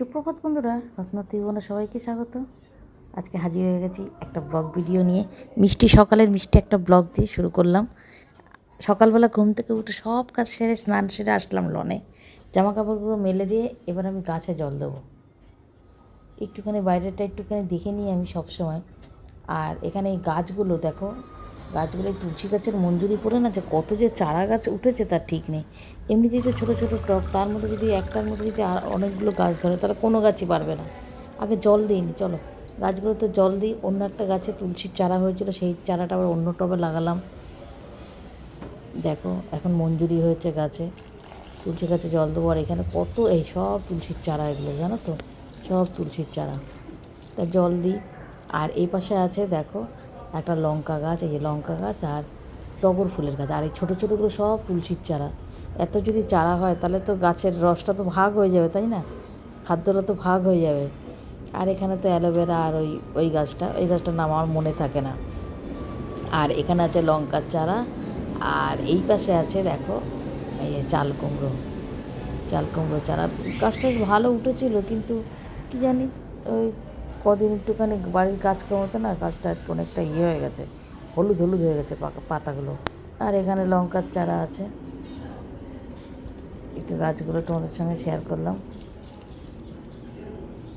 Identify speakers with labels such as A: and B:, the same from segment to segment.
A: সুপ্রভাত বন্ধুরা রত্ন ত্রিভুবনে সবাইকে স্বাগত। আজকে হাজির হয়ে গেছি একটা ব্লগ ভিডিও নিয়ে। মিষ্টি সকালের মিষ্টি একটা ব্লগ দিয়ে শুরু করলাম। সকালবেলা ঘুম থেকে উঠে সব কাজ সেরে স্নান সেরে আসলাম লনে। জামা কাপড়গুলো মেলে দিয়ে এবার আমি গাছে জল দেবো। একটুখানি বাইরেটা একটুখানি দেখে নিই আমি সবসময়। আর এখানে এই গাছগুলো দেখো গাছগুলো তুলসী গাছের মঞ্জুরি পড়ে না যে কত যে চারা গাছ উঠেছে তার ঠিক নেই। এমনিতেই তো ছোটো ছোটো টব তার মধ্যে যদি একটার মধ্যে যদি আর অনেকগুলো গাছ ধরে, তাহলে কোনো গাছই পারবে না। আগে জল দিইনি, চলো। গাছগুলোতে জল দিই, অন্য একটা গাছে তুলসীর চারা হয়েছিল, সেই চারাটা আবার অন্য টবে লাগালাম। দেখো, এখন মঞ্জুরি হয়েছে গাছে। তুলসী গাছে জল দেবো, আর এখানে কত, এই সব তুলসীর চারা এগুলো, জানো তো? সব তুলসীর চারা। তা জল দিই, আর এই পাশে আছে, দেখো একটা লঙ্কা গাছ, এই যে লঙ্কা গাছ আর টগর ফুলের গাছ। আর এই ছোটো ছোটোগুলো সব তুলসীর চারা। এত যদি চারা হয়, তাহলে তো গাছের রসটা তো ভাগ হয়ে যাবে, তাই না? খাদ্যটা তো ভাগ হয়ে যাবে। আর এখানে তো অ্যালোভেরা আর ওই ওই গাছটা ওই গাছটার নাম আমার মনে থাকে না। আর এখানে আছে লঙ্কার চারা। আর এই পাশে আছে, দেখো, এই চাল কুমড়ো। চাল কুমড়ো চারা। গাছটা ভালো উঠেছিল, কিন্তু কি জানি, ওই কদিন একটুখানি বাড়ির কাজ কমতে না গাছটা একটু অনেকটা ইয়ে হয়ে গেছে, হলুদ হলুদ হয়ে গেছে পাকা পাতাগুলো। আর এখানে লঙ্কার চারা আছে। একটু গাছগুলো তোমাদের সঙ্গে শেয়ার করলাম।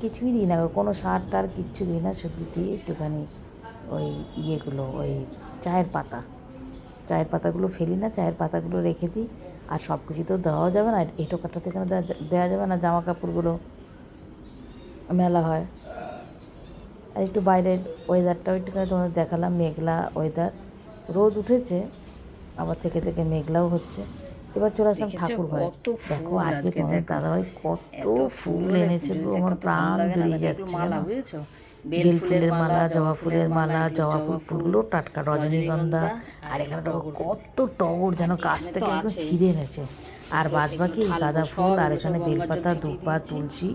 A: কিছুই দিই না, কোনো সার টার কিচ্ছু দিই না, শুধু দিয়ে একটুখানি ওই ইয়েগুলো, ওই চায়ের পাতা। চায়ের পাতাগুলো ফেলি না, চায়ের পাতাগুলো রেখে দিই, আর সব কিছু তো দেওয়াও যাবে না এটো কাটাতে এখানে দেওয়া দেওয়া যাবে না, জামা কাপড়গুলো মেলা হয়। আর একটু বাইরের ওয়েদারটাও একটুখানি তোমাদের দেখালাম মেঘলা ওয়েদার রোদ উঠেছে আবার থেকে থেকে মেঘলাও হচ্ছে। এবার চলে আসলাম ঠাকুর ঘরে। দেখো আজকে তোমাদের দাদাভাই কত ফুল এনেছে আমার প্রাণ জুড়িয়ে যাচ্ছে। বেল ফুলের মালা জবা ফুলের মালা জবা ফুল ফুলগুলো টাটকা রজনীগন্ধা। আর এখানে দেখো কত টগর যেন গাছ থেকে একদম ছিঁড়ে এনেছে। আর বাদ বাকি গাঁদা ফুল আর এখানে বেলপাতা দুপা তুলসী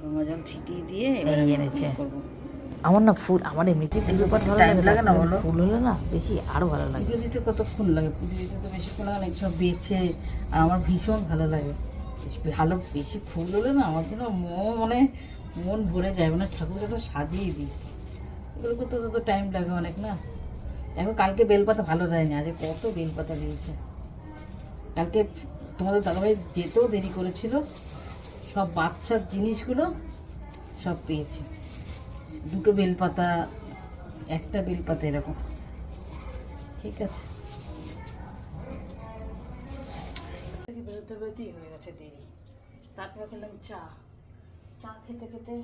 B: গঙ্গা জল ছিটিয়ে দিয়ে
A: এনেছে। আমার না ফুল আমার এমনিতেই ফুল ব্যাপার ভালো লাগে
B: না বলো?
A: ফুল হলে না বেশি আরও ভালো লাগে।
B: পুজো দিতে কত ফুল লাগে পুজো দিতে তো বেশি ফুল লাগে না সব বেছে আর আমার ভীষণ ভালো লাগে। ভালো বেশি ফুল হলে না আমার যেন মন মানে মন ভরে যায় মানে ঠাকুরকে তো সাজিয়ে দিই। এগুলো করতে তো তো টাইম লাগে অনেক না। দেখো কালকে বেলপাতা ভালো দেয়নি আজকে কত বেলপাতা দিয়েছে। কালকে তোমাদের দাদাভাই যেতেও দেরি করেছিল সব বাচ্চার জিনিসগুলো সব পেয়েছে। দুটো বেলপাতা, একটা বেলপাতা এরকম। ঠিক আছে। বেরোতে বেরোতেই হয়ে গেছে দেরি। তারপর খেলাম চা। চা খেতে খেতে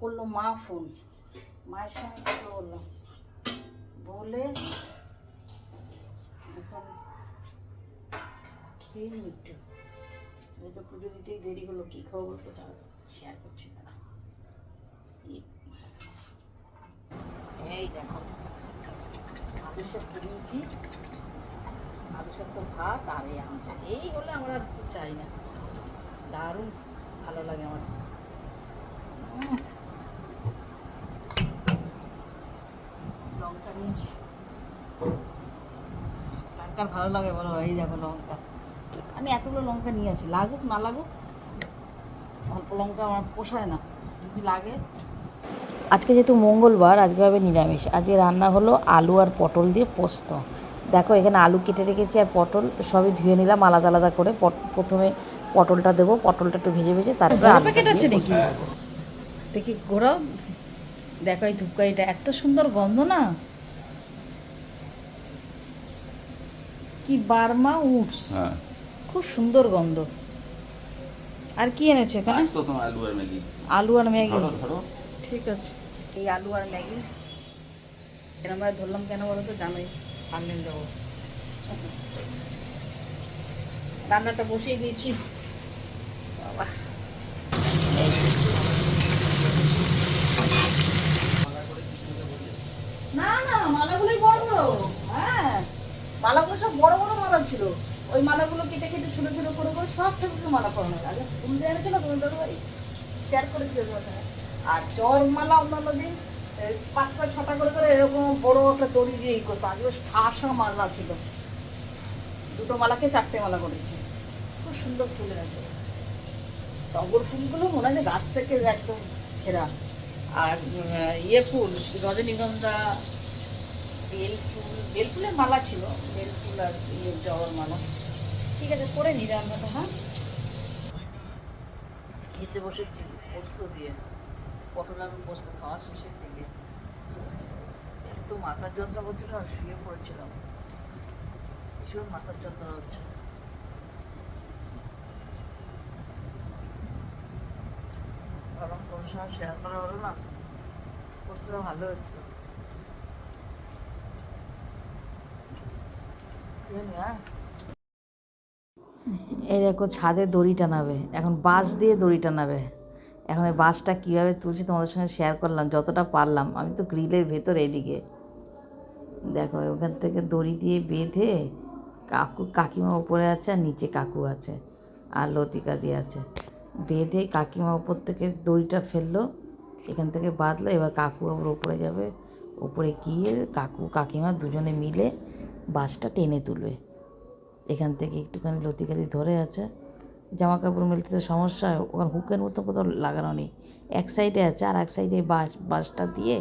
B: করল মা ফোন। মায়ের সঙ্গে কথা বললাম বলে এখন খেয়ে নিই একটু। তো পুজো দিতেই দেরি হলো, কী খাব বলতো চা শেয়ার করছি তারা এই দেখো, আলু সেদ্ধ দিয়েছি আলু সেদ্ধ ভাত আর এই আমটা এই হলে আমার আর কিছু চাই না। দারুণ ভালো লাগে আমার। লঙ্কা নিয়েছি। কার কার ভালো লাগে বলো? এই দেখো লঙ্কা। আমি এতগুলো লঙ্কা নিয়ে আসি। লাগুক, না লাগুক, অল্প লঙ্কা আমার পোষায় না। যদি লাগে
A: আজকে যেহেতু মঙ্গলবার আজকে হবে নিরামিষ। আজকে রান্না হলো আলু আর পটল দিয়ে পোস্ত। দেখো এখানে আলু কেটে রেখেছি আর পটল সবই ধুয়ে নিলাম আলাদা আলাদা করে। পট- প্রথমে পটলটা দেবো পটলটা একটু ভেজে ভেজে তারপরে
B: নাকি? দেখি ঘোরাও দেখো এই ধূপকাঠিটা এত সুন্দর গন্ধ না? কি বার্মা উডস
C: হ্যাঁ।
B: খুব সুন্দর গন্ধ। আর কি এনেছো এখানে?
C: আলু আর ম্যাগি।
B: আলু আর ম্যাগি। ঠিক আছে। এই আলু আর ম্যাগি। এরকম ভাবে ধরলাম কেন বলো তো? জানোই। সামনে দেবো। রান্নাটা বসিয়ে দিয়েছি। বাবা। না না মালাগুলোই বড়। বড় হ্যাঁ। মালাগুলো সব বড় বড় মালা ছিল। ওই মালাগুলো কেটে কেটে ছোট ছোট করে করে সব ঠাকুরকে মালা পরানো। আগে ফুল এনেছিল তোমার দাদু ভাই শেয়ার করেছিল তোমার। আর চর মালা, অন্যান্য দিন পাঁচটা ছটা করে করে এরকম বড় একটা দড়ি দিয়ে ই করতো। আজকে ঠাসা মালা ছিল। দুটো মালাকে চারটে মালা করেছি। খুব সুন্দর ফুলের আছে টগর ফুলগুলো মনে হয় গাছ থেকে একদম ছেঁড়া। আর ইয়ে ফুল, রজনীগন্ধা, বেল ফুল, বেল ফুলের মালা ছিল। বেল ফুল আর ইয়ে জবার, মালা। ঠিক আছে, করে নি হ্যাঁ? খেতে বসেছি, পোস্ত দিয়ে। পটল আলু খাওয়া শেষের দিকে এত মাথার যন্ত্রণা করছিল আর শুয়ে পড়েছিলাম ভীষণ মাথার যন্ত্রণা হচ্ছে। ভাবলাম তোর সঙ্গে শেয়ার করা হলো না পোস্টটা ভালো হয়েছিল হ্যাঁ
A: এই দেখো ছাদে দড়ি টানাবে, এখন বাঁশ দিয়ে দড়ি টানাবে। এখন এই বাঁশটা কীভাবে তুলছি তোমাদের সঙ্গে শেয়ার করলাম, যতটা পারলাম। আমি তো গ্রিলের ভেতর এদিকে দেখো, ওখান থেকে দড়ি দিয়ে বেঁধে কাকু, কাকিমা উপরে আছে আর নিচে কাকু আছে আর লতিকা দিয়ে আছে। বেঁধে কাকিমা উপর থেকে দড়িটা ফেলল, এখান থেকে বাঁধলো, এবার কাকু আবার উপরে যাবে। উপরে গিয়ে কাকু, কাকিমা দুজনে মিলে বাঁশটা টেনে তুলবে। এখান থেকে একটুখানি লতিকালি ধরে আছে। জামা কাপড় মেলতে তো সমস্যা হয়, ওখানে হুকের মতো কোথাও লাগানো নেই। এক সাইডে আছে আর এক সাইডে বাঁশ, বাঁশটা দিয়ে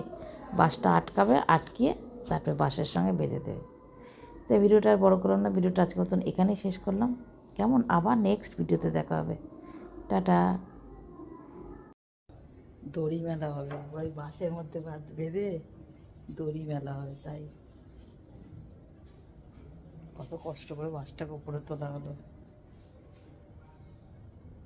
A: বাঁশটা আটকাবে, আটকিয়ে তারপরে বাঁশের সঙ্গে বেঁধে দেবে। তো ভিডিওটা আর বড় করলাম না, ভিডিওটা আজকে মতন এখানেই শেষ করলাম। কেমন? আবার নেক্সট ভিডিওতে দেখা হবে। টাটা।
B: দড়ি মেলা হবে, ওই বাঁশের মধ্যে বাঁধ বেঁধে দড়ি মেলা হবে, তাই। কত কষ্ট করে বাঁশটাকে উপরে তোলা হলো।